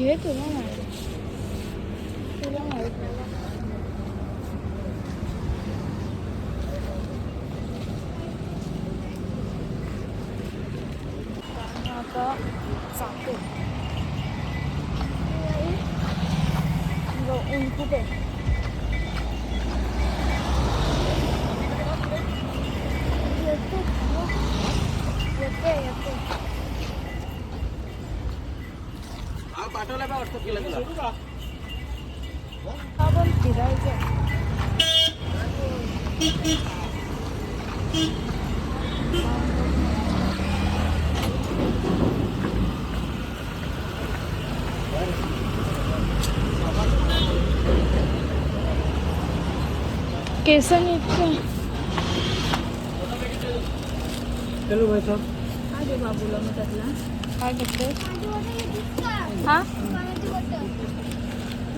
घे तुला माहिती तुला माहीत आता जाते ऊन खूप आहे येतो फिरायचं केसन इतके. आगे बाबूला मग त्यातला काय घेते हा.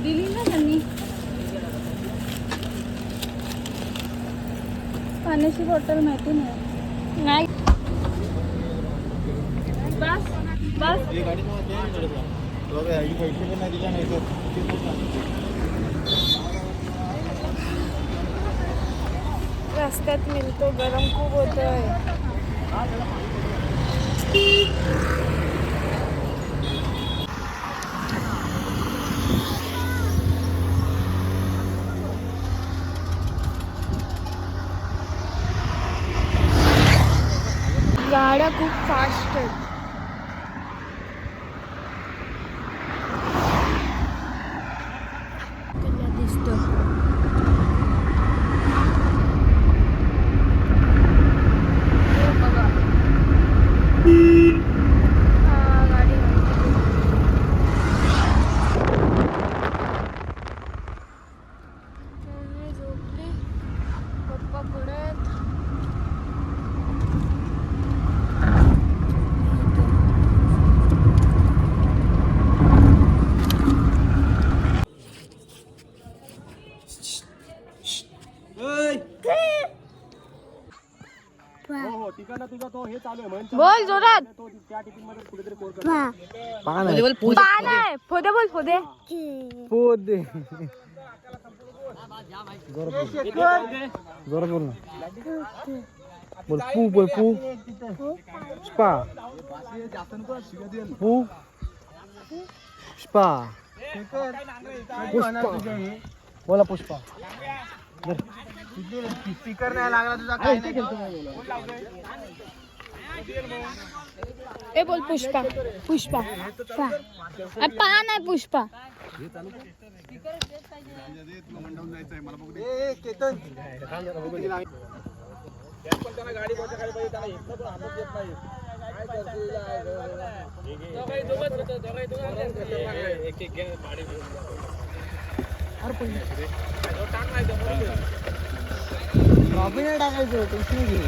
दिली ना त्यांनी पाण्याची बॉटल माहिती नाही नाही। बस बस। रस्त्यात मिळतो गरम खूप होतोय गाड्या खूप फास्ट आहेत तुला दिसतो हे बघा. हा, गाडी मम्मी झोपली पप्पा पुढे आहेत. हो तिकडनं तुझा तो हे चालू आहे म्हणजे बोल जोरात. तो त्या टिफिनमध्ये कुठेतरी कोड कर पान आहे. फोदे बोल फोदे. जोरात बोल. ना बोल पू बोल पू स्पा. पू स्पा. बोला पुष्पा. स्पीकर नाही लागला तुझा. काय नाही. ए बोल पुष्पा. पुष्पा. पा नाही पान आहे पुष्पा. ए, केतन पण त्याला गाडी बसच्या खाली पाहिजे त्याला इथनं तो हातात येत नाही काय करतोय, काय करतोय? दोघंही दोघंच होतं, दोघंही दोघंच होतं. एक- एक घे, गाडी घेऊन जा. तो टाक नाही तो बरोबर. टाकायचं टेन्शन घे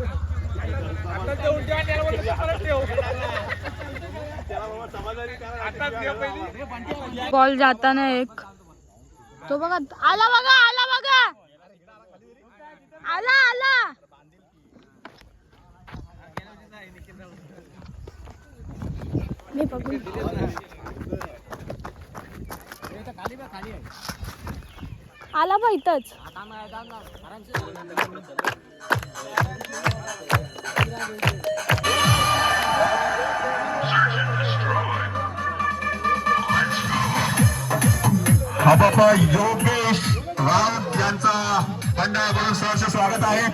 आता ते उलट्या आणि याला बोलतो, परत ठेव. त्याला बाबा समाधानी करा. आताच ठेव पहिली. बॉल जाताना एक. तो बघा आला बघा आला बघा. आला आला. मी बघू आला बा इथंच. हा बाबा योगेश राऊत यांचा मंडळाकडून सहर्ष स्वागत आहे.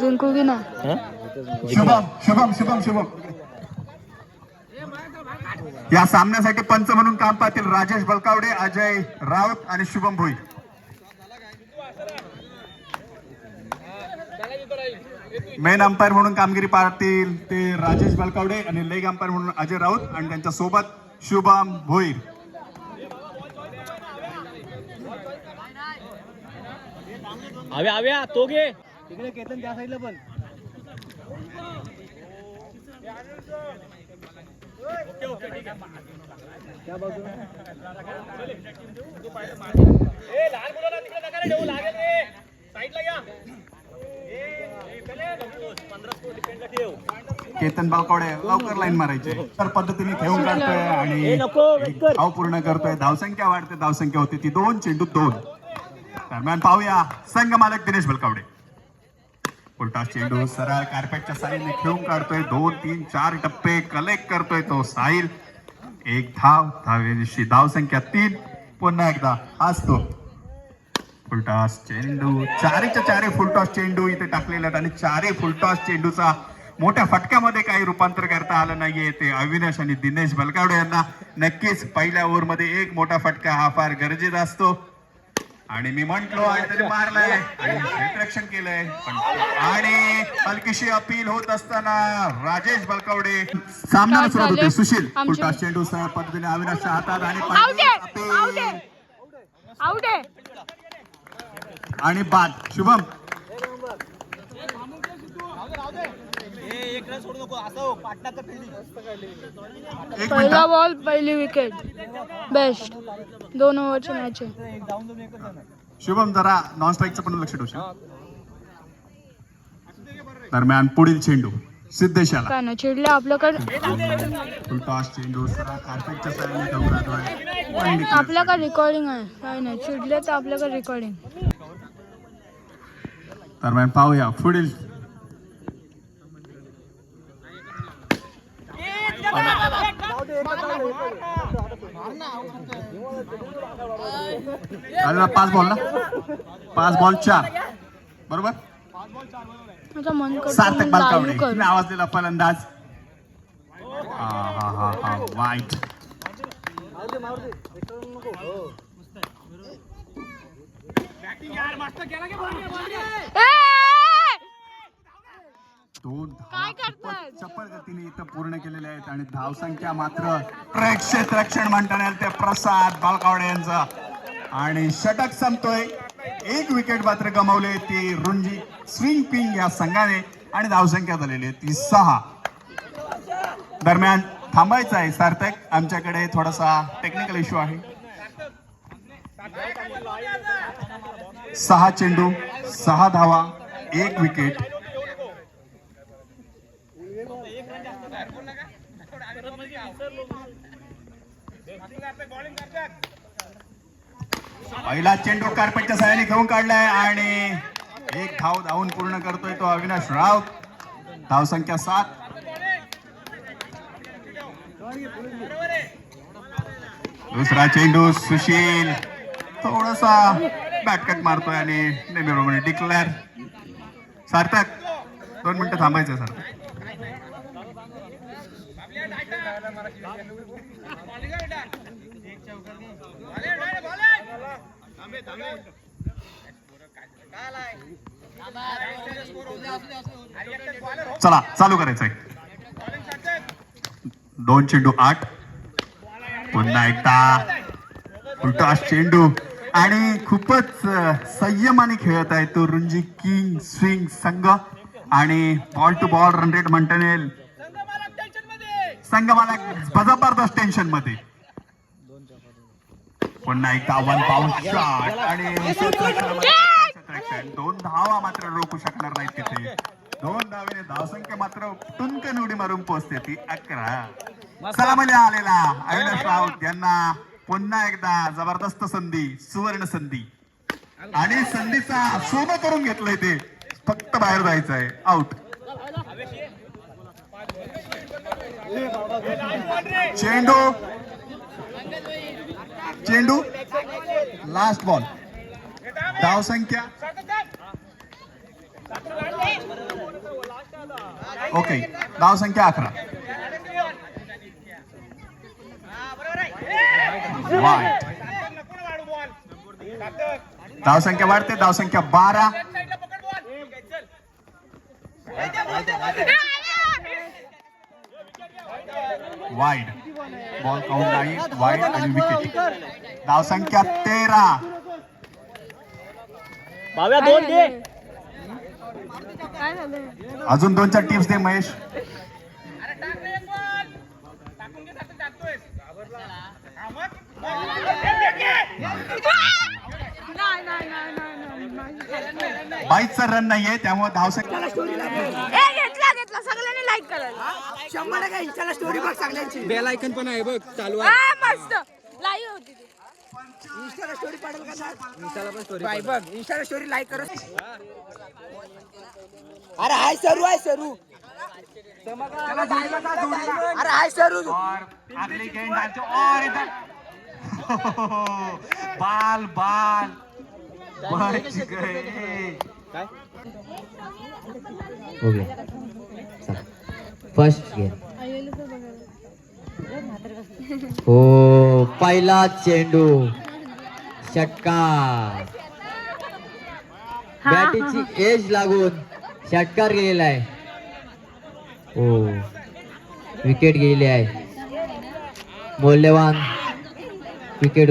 जिंकू की ना? शुभम शुभम शुभम शुभम. या सामन्यासाठी पंच म्हणून काम पाहतील राजेश बलकावडे अजय राऊत आणि शुभम भोई. मेन अंपायर म्हणून कामगिरी पाहतील ते राजेश बलकावडे आणि लेग अंपायर म्हणून अजय राऊत आणि त्यांच्यासोबत शुभम भोईर. आव्या आव्या तो घे. तिकडे केतन त्या साईडला पण. ए लहान मुलांना तिकडे नका रे ठेवू लागेल रे साईडला घ्या केतन बालकवडे लवकर लाईन मारायचे. तर पद्धतीने खेळून काढतोय आणि धाव पूर्ण करतोय. धावसंख्या वाढते धावसंख्या होते. ती दोन चेंडू दोन. दरम्यान पाहूया संघ मालक दिनेश बलकावडे. उलटा चेंडू सरळ कार्पेटच्या साईडने खेळून काढतोय. दोन तीन चार टप्पे कलेक्ट करतोय तो साहिल. एक धाव धावेशी. धावसंख्या तीन. पुन्हा एकदा हाच तो. फुलटॉस चेंडू. चारीच्या चारी फुलटॉस चेंडू इथे टाकलेले आहेत आणि चारही फुलटॉस चेंडूचा मोठ्या फटक्यामध्ये काही रूपांतर करता आलं नाहीये ते अविनाश आणि दिनेश बलकावडे यांना नक्कीच पहिल्या ओव्हरमध्ये एक मोठा फटका हा फार गरजेचा असतो. आणि मी म्हंटलो आणि त्याने मारलाय आणि क्षेत्ररक्षण केलंय. आणि हलकीशी अपील होत असताना राजेश बलकावडे सामना सुरुवात होते? सुशील फुलटॉस चेंडू पद्धतीने अविनाशच्या हातात आणि अपील. आउट आहे आउट आहे आणि बाद. शुभम. एक पहिला बॉल पहिली विकेट बेस्ट दोन ओव्हरची मॅच आहे. शुभम जरा नॉन स्ट्राईकचं पण लक्ष ठेवशील? दरम्यान पुढील चेंडू सिद्धेशाला. काय ना चिडले आपल्याकडे. चेंडू कार्पेटच्या. आपल्याकडे रेकॉर्डिंग आहे. काय नाही चिडले तर आपल्याकडे रेकॉर्डिंग दरम्यान पाहूया. पुढील. पाच बॉल ना? पाच बॉल चार. बरोबर? सार्थक बालकावडे. नावाजलेला फलंदाज. हा हा हा हा. वाईट! दोन चपळ गतीने इथं पूर्ण केलेल्या आहेत आणि धावसंख्या मात्र प्रेक्षक रक्षण म्हणताना येईल ते प्रसाद बालकावडे यांचा. आणि षटक संपतोय. एक विकेट मात्र गमावले ती रुंजी स्विंग पिंग या संघाने आणि धावसंख्या झालेली आहे ती सहा. दरम्यान थांबायचं आहे सार्थक. आमच्याकडे थोडासा टेक्निकल इश्यू आहे. सहा चेंडू सहा धावा एक विकेट पहिला चेंडू कार्पेटच्या सहाय्याने घेऊन काढलाय आणि एक धाव धावून पूर्ण करतोय तो अविनाश राव धाव संख्या सात. दुसरा चेंडू सुशील. थोडासा बॅटकट मारतोय आणि नेहमीप्रमाणे डिक्लेअर सार्थक दोन मिनिटं थांबायचं सर चला चालू करायचंय. दोन चेंडू आठ. पुन्हा एकदा उलटा चेंडू आणि खूपच संयमाने खेळत आहे तो रुंजी किंग स्विंग संघ. आणि ball to ball run rate म्हणता येईल संघ मला जबरदस्त टेन्शनमध्ये. पुन्हा एकदा वन पाऊस शॉट आणि दोन धावा मात्र रोखू शकणार नाहीत तिथे. दोन धावेने धावसंख्या मात्र टुनकन उडी मारून पोहोचते ती अकरा. सलामले आलेला अविनाश राऊत यांना पुन्हा एकदा जबरदस्त संधी सुवर्ण संधी. आणि संधीचा सोनं करून घेतलंय ते. फक्त बाहेर जायचं आहे आउट चेंडू. चेंडू. लास्ट बॉल धाव संख्या. ओके धाव संख्या अकरा. वाईट धाव संख्या वाढते धाव संख्या बारा. वाईड. बॉल काउंट नाही वाईड आणि विकेट. धाव संख्या तेरा. अजून दोन चार टिप्स दे महेश नाही नाही नाही नाही नाही बाईकचा रन नाहीये त्यामुळे धावसंख्या घेतला घेतला सगळ्यांनी लाईक करायला शंभर टक्के इंस्टाला स्टोरी बघ सगळ्यांची. बेल आयकन पण आहे बघ चालू आ, मस्त. लाईव्ह होती ती. इंस्टाला स्टोरी का स्टोरी बघ इंस्टाला स्टोरी लाईक करू. अरे हाय सरू आहे सरू. अरे हाय सरू. और अगली गेंद डालते और इधर बाल बाल. बच गए। फर्स्ट गेम हो पहिला चेंडू. षटकार. बॅटीची एज लागून षटकार गेलेला आहे. हो. विकेट गेलेली आहे. मौल्यवान विकेट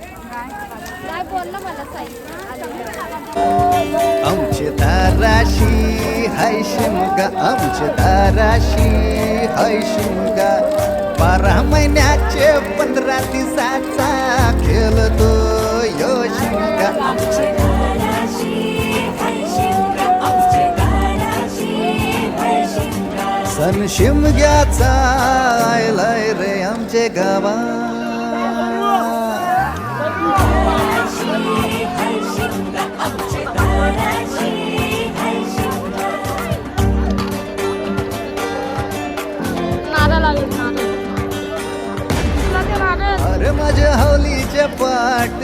काय बोलला मला साई आमचे दाराशी हाय शिमगा. आमचे दाराशी हाय शिमगा. बारा महिन्याचे पंधरा दिवसाचा खेळतो यो शिमगा. सण शिमग्याचा आयलाय रे आमचे गावा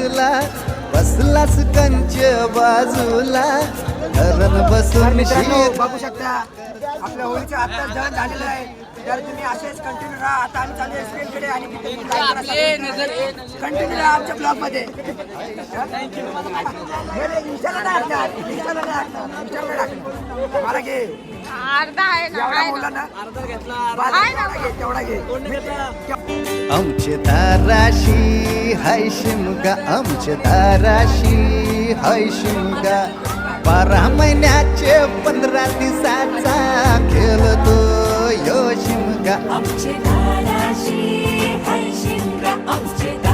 पाटला बसलास कंच बाजूला. धरण बसून बघू शकता आपल्या होळीच्या आता जण झालेलं आहे. तर तुम्ही असेच कंटिन्यू राहा. आता आम्ही चालू आणि कंटिन्यू राहा आमच्या नाही टाकणार नाही टाकणार टाकणार मला घे. आमचे दाराशी हाय शिमगा. आमचे दाराशी हाय शिमगा. बारा महिन्याचे पंधरा दिवसाचा खेळतो 보여심가 업체 나라시 한심가 업체